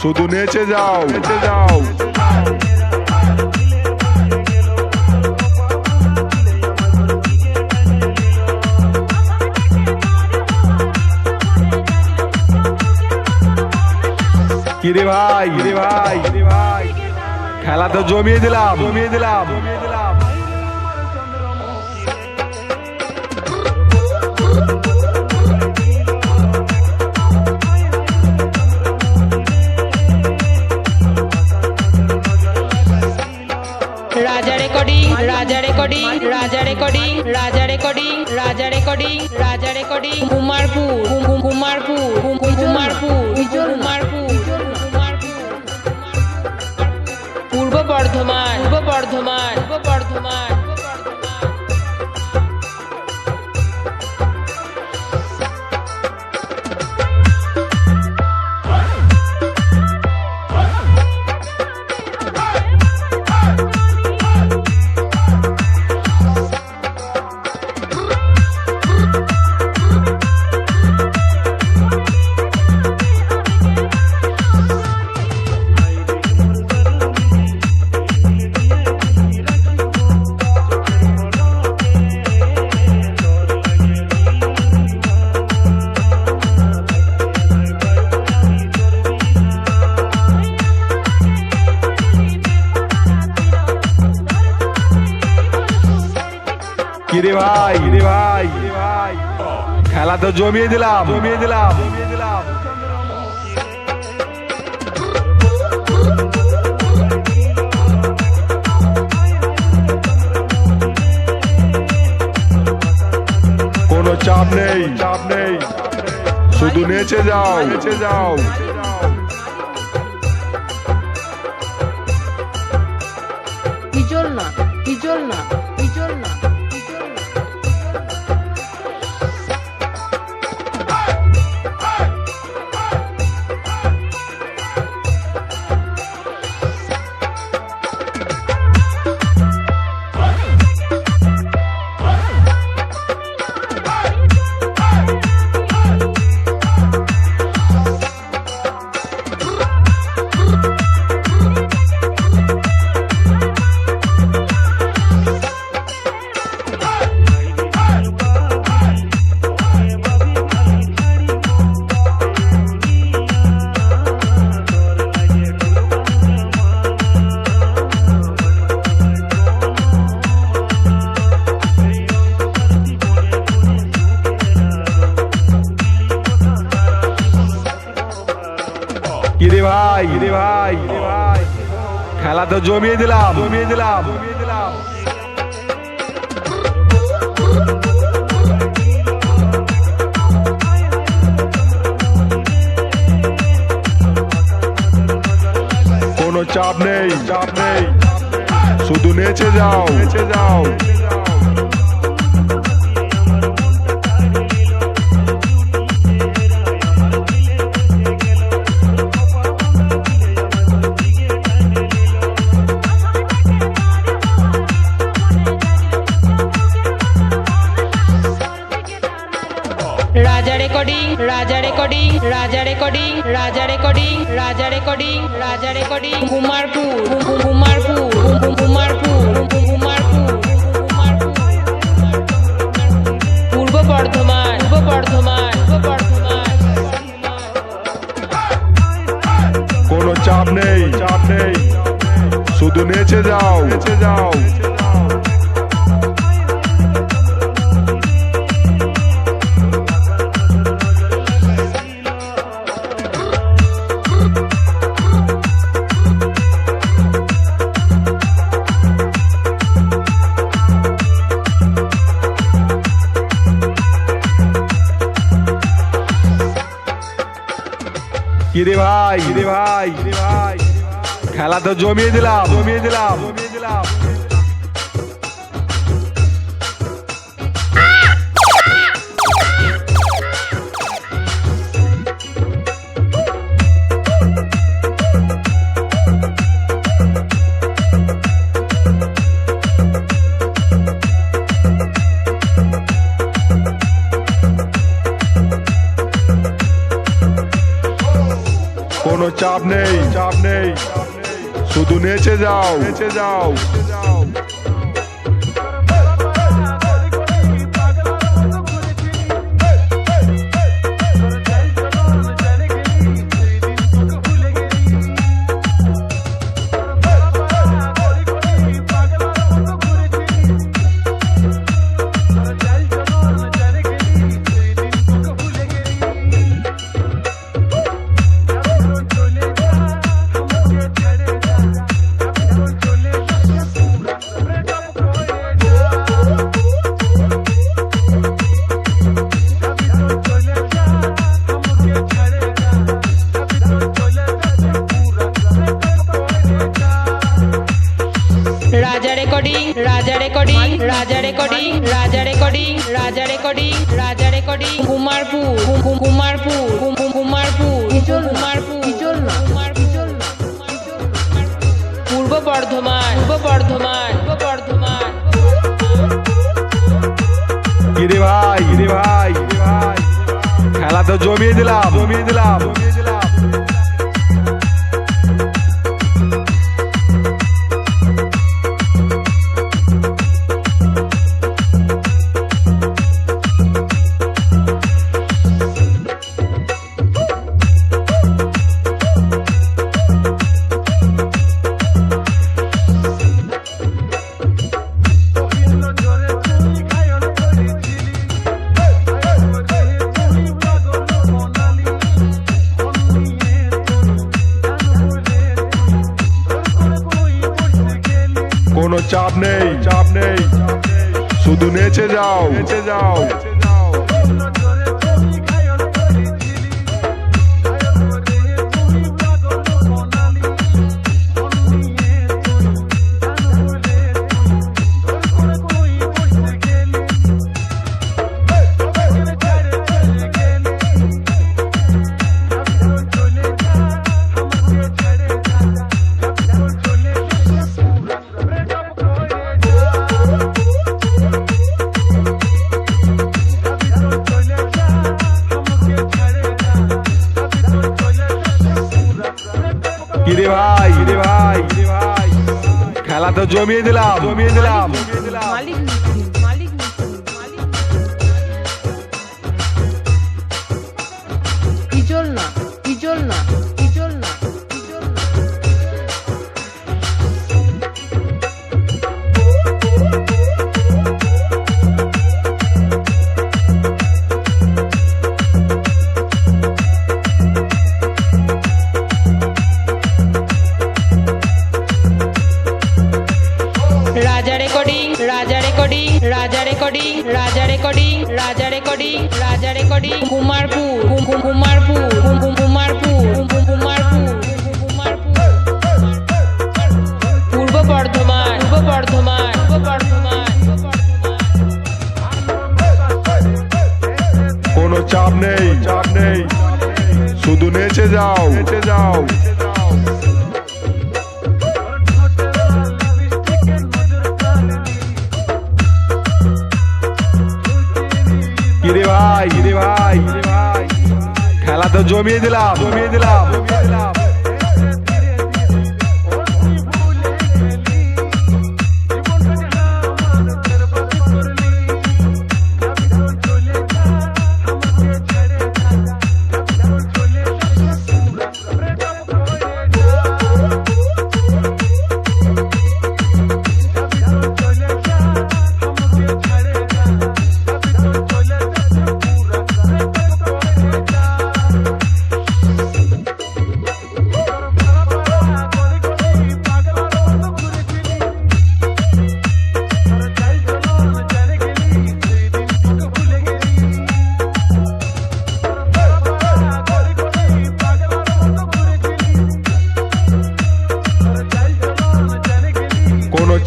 শুধু নেচে যাও। নেচে যাও। কিরে ভাই? কিরে ভাই? খেলা তো জমিয়ে দিলাম। জমিয়ে দিলাম। রাজা recording Raja recording Raja recording Raja recording Raja recording. Kumarpur কুম- কুম- কুমারপুর কুম- কুম- কুমারপুর কুমারপুর কুমারপুর। পূর্ব বর্ধমান পূর্ব বর্ধমান পূর্ব বর্ধমান। কিরে ভাই কিরে ভাই? খেলা তো জমিয়ে দিলাম। জমিয়ে দিলাম। জমিয়ে দিলাম কোনো চাপ নেই। চাপ নেই শুধু নেচে যাও। নেচে যাও। হিজল না হিজল না। কিরে ভাই কিরে ভাই খেলা তো জমিয়ে দিলাম জমিয়ে দিলাম। জমিয়ে দিলাম। কোনো চাপ নেই। চাপ নেই। শুধু নেচে যাও। নেচে যাও। Recording Raja recording Raja recording Raja recording Raja recording Kumarpur কুম- কুম- কুমারপুর কুম- কুম- কুমারপুর কুম- কুমারপুর পূর্ব বর্ধমান পূর্ব বর্ধমান কোনো চাপ নেই। চাপ নেই শুধু নেচে যাও নেচে যাও। কিরে ভাই কিরে ভাই ভাই। খেলা তো জমিয়ে দিলাম জমিয়ে দিলাম জমিয়ে দিলাম। চাপ নেই। চাপ নেই শুধু নেচে যাও নেচে যাও। রাজা রেকর্ডিং রাজা রেকর্ডিং, কুমারপুর কুমারপুর কুমারপুর পূর্ব বর্ধমান পূর্ব বর্ধমান পূর্ব বর্ধমান। ভাই ভাই খেলা তো জমিয়ে দিলাম জমিয়ে দিলাম জমিয়ে দিলাম। যাও খেলা তো জমিয়ে দিলাম। জমিয়ে দিলাম।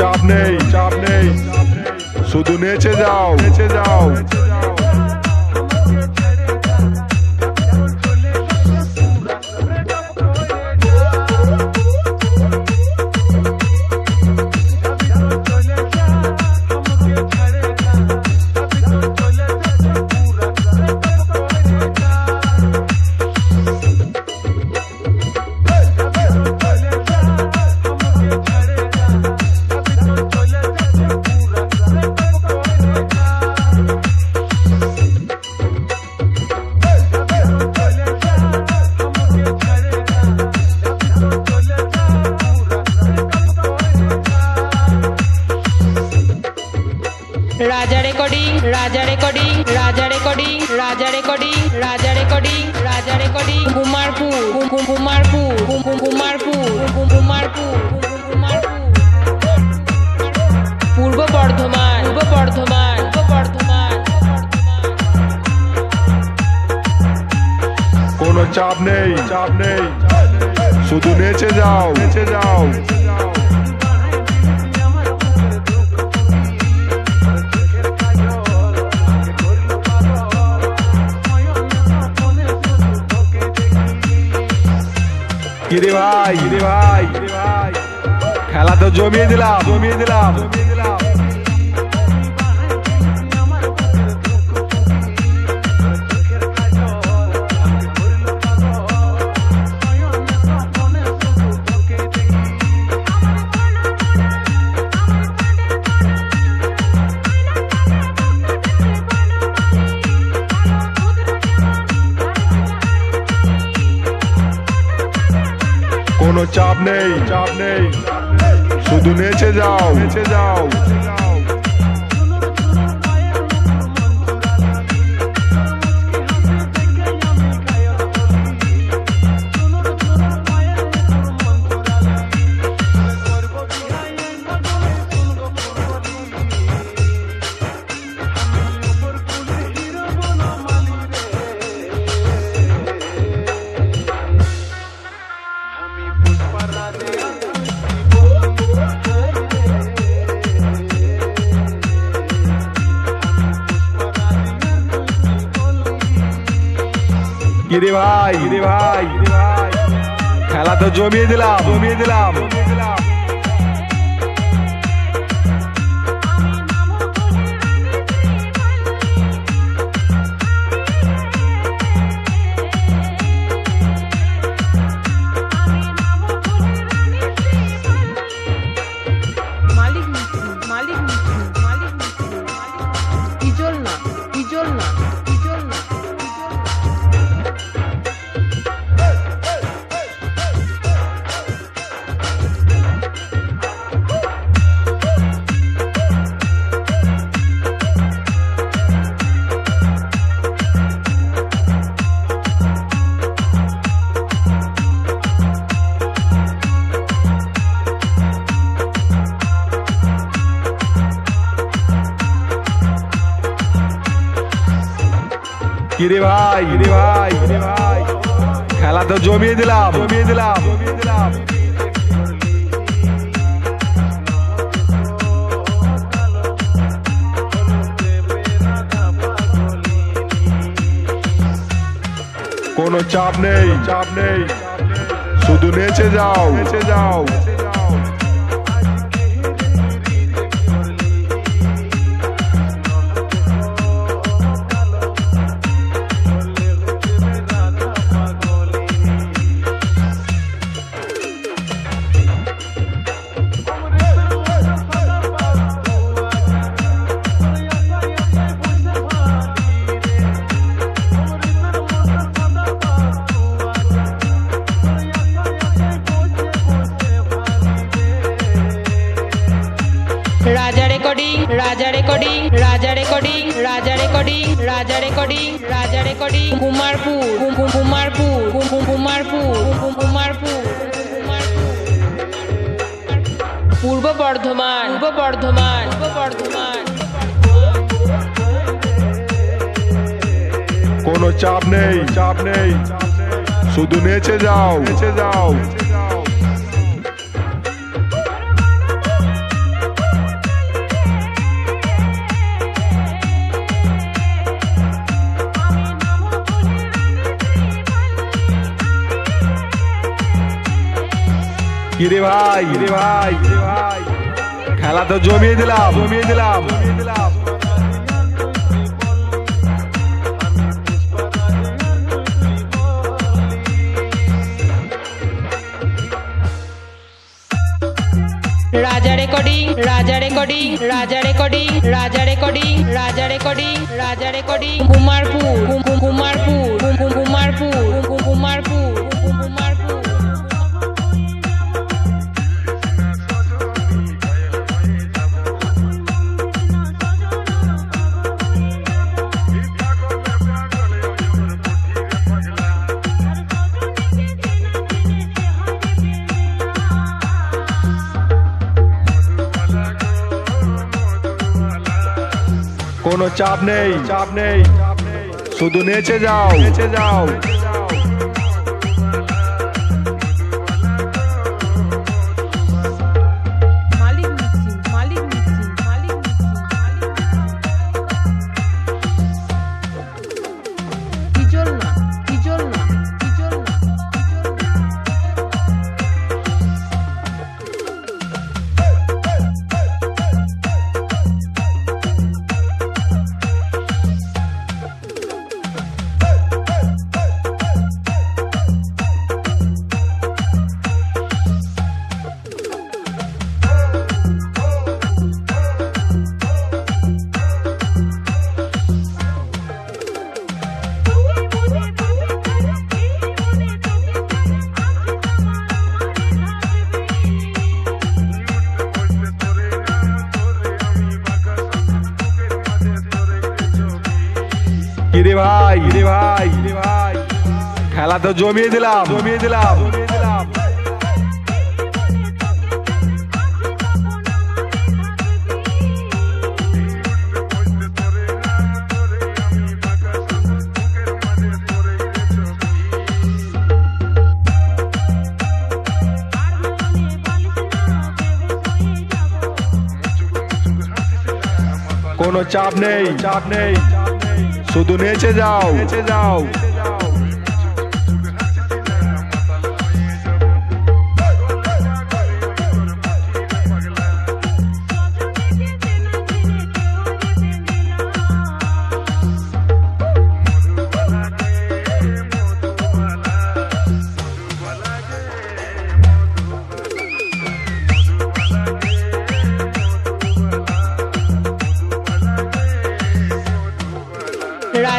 চাপ নেই। চাপ নেই। শুধু নেচে যাও। নেচে যাও। রাজা recording Raja recording Raja recording রাজা recording Raja recording Raja recording. Kumarpur Kumarpur Kumarpur Kumarpur Purba Bardhaman Purba Bardhaman পূর্ব বর্ধমান কোনো চাপ নেই। চাপ নেই। শুধু নেচে যাও। নেচে যাও। কিরে ভাই কিরে ভাই খেলা তো জমিয়ে দিলাম জমিয়ে দিলাম জমিয়ে দিলাম। কোনো চাপ নেই। চাপ নেই। শুধু নেচে যাও। নেচে যাও। কিরে ভাই? কিরে ভাই? খেলা তো জমিয়ে দিলাম। জমিয়ে দিলাম। কিরে ভাই কিরে ভাই খেলা তো জমিয়ে দিলাম। জমিয়ে দিলাম। কোনো চাপ নেই। চাপ নেই শুধু নেচে যাও নেচে যাও। কুমারপুর পূর্ব বর্ধমান। পূর্ব বর্ধমান। পূর্ব বর্ধমান। কোনো চাপ নেই। চাপ নেই। শুধু নেচে যাও। নেচে যাও। কিরে ভাই? কিরে ভাই? কিরে ভাই? খেলা তো জমিয়ে দিলাম। জমিয়ে দিলাম। জমিয়ে দিলাম। রাজা recording Raja recording Raja recording Raja recording Raja recording Raja recording. Kumarpur Kumarpur Kumarpur. কোনো চাপ নেই। চাপ নেই। শুধু নেচে যাও। নেচে যাও। খেলা তো জমিয়ে দিলাম। জমিয়ে দিলাম। জমিয়ে দিলাম। কোনো চাপ নেই। চাপ নেই। শুধু নেচে যাও। নেচে যাও।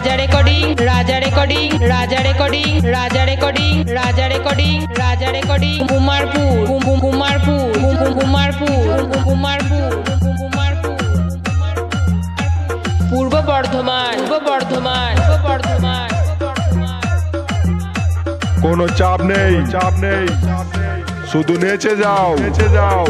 রাজা recording Raja recording Raja recording Raja recording Raja recording Raja recording. Kumarpur কুম- কুম- কুমারপুর কুম- কুম- কুমারপুর কুমারপুর কুমারপুর পূর্ব বর্ধমান পূর্ব বর্ধমান পূর্ব বর্ধমান কোনো চাপ নেই। চাপ নেই। শুধু নেচে যাও। নেচে যাও।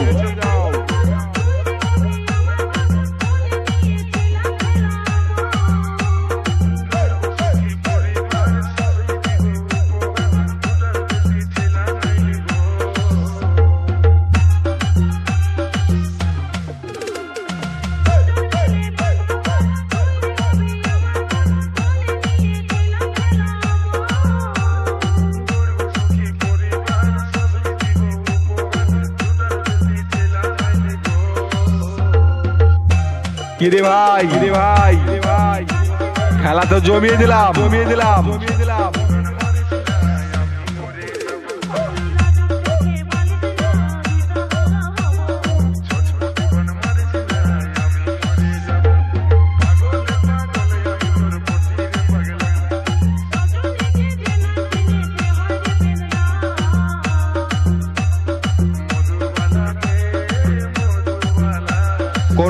কিরে ভাই কিরে ভাই ভাই খেলা তো জমিয়ে দিলাম। জমিয়ে দিলাম।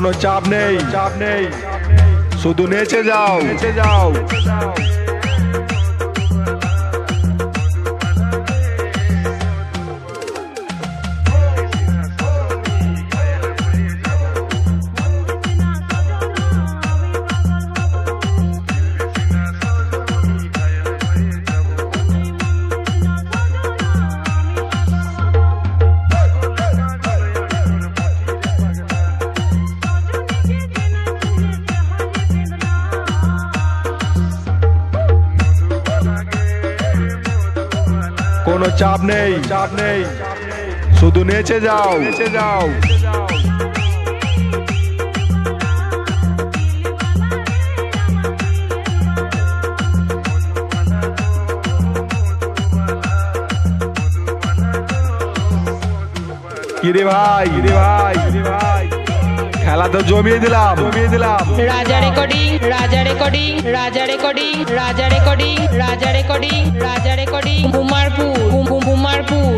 কোনো চাপ নেই। চাপ নেই। শুধু নেচে যাও। নেচে যাও। কোনো চাপ নেই। চাপ নেই শুধু নেচে যাও। নেচে যাও কিরে ভাই কিরে ভাই? খেলা তো জমিয়ে দিলাম। জমিয়ে দিলাম। রাজা recording Raja recording Raja recording Raja recording Raja recording Raja recording Kumarpur কুম- কুম- কুমারপুর